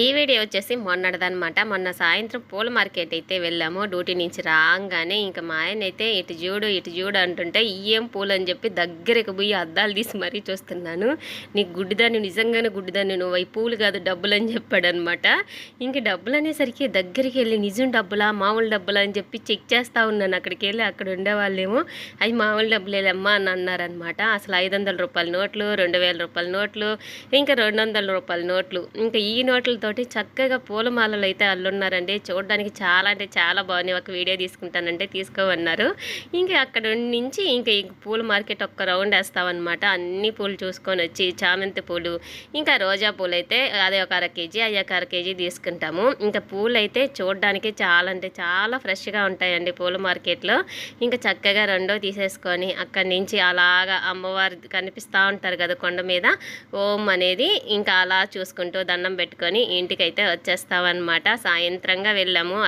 ఈ వీడియో వచ్చేసి మొన్నటిదనమాట మొన్న సాయంత్రం పూల మార్కెట్ అయితే వెళ్ళాము. డ్యూటీ నుంచి రాగానే ఇంకా మా ఆయన అయితే ఇటు చూడు ఇటు చూడు అంటుంటే ఏం పూలు అని చెప్పి దగ్గరకు పోయి అద్దాలు తీసి మరీ చూస్తున్నాను. నీకు గుడ్డిదాన్ని నిజంగానే గుడ్డిదాన్ని నువ్వు అవి పూలు కాదు డబ్బులు అని చెప్పాడు అనమాట ఇంక డబ్బులు అనేసరికి దగ్గరికి వెళ్ళి నిజం డబ్బులా మామూలు డబ్బులా అని చెప్పి చెక్ చేస్తూ ఉన్నాను. అక్కడికి వెళ్ళి అక్కడ ఉండేవాళ్ళేమో అవి మామూలు డబ్బులేలమ్మా అని అన్నారనమాట అసలు ఐదు వందల రూపాయల నోట్లు రెండు వేల రూపాయల నోట్లు ఇంకా రెండు వందల రూపాయల నోట్లు. ఇంకా ఈ నోట్లు పూలతోటి చక్కగా పూలమాలలు అయితే అల్లున్నారండి. చూడడానికి చాలా అంటే చాలా బాగున్నాయి. ఒక వీడియో తీసుకుంటానంటే తీసుకోమన్నారు. ఇంకా అక్కడ నుంచి ఇంకా పూల మార్కెట్ ఒక్క రౌండ్ వేస్తామన్నమాట. అన్ని పూలు చూసుకొని వచ్చి చామంతి పూలు ఇంకా రోజా పూలు అయితే అదే ఒక అర కేజీ అవి ఒక అర కేజీ తీసుకుంటాము. ఇంకా పూలు అయితే చూడడానికి చాలా అంటే చాలా ఫ్రెష్గా ఉంటాయండి పూల మార్కెట్లో. ఇంకా చక్కగా రెండో తీసేసుకొని అక్కడి నుంచి అలాగా అమ్మవారు కనిపిస్తూ ఉంటారు కదా కొండ మీద. ఓం అనేది ఇంకా అలా చూసుకుంటూ దండం పెట్టుకొని ఇంటికైతే వచ్చేస్తామన్నమాట సాయంత్రంగా వెళ్ళాము.